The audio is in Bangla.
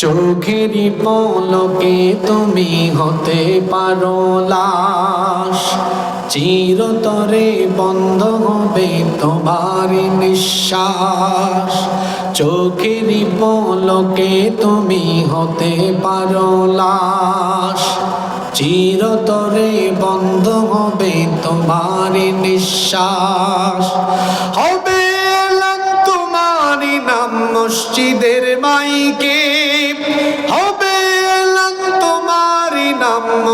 চোখেরই পলকে তুমি হতে পারো লাশ। চিরতরে বন্ধ হবে তোমার নিঃশ্বাস। চোখেরই পলকে তুমি হতে পারো লাশ। চিরতরে বন্ধ হবে তোমার নিঃশ্বাস। হবে তোমার নাম মসজিদের মাইকে।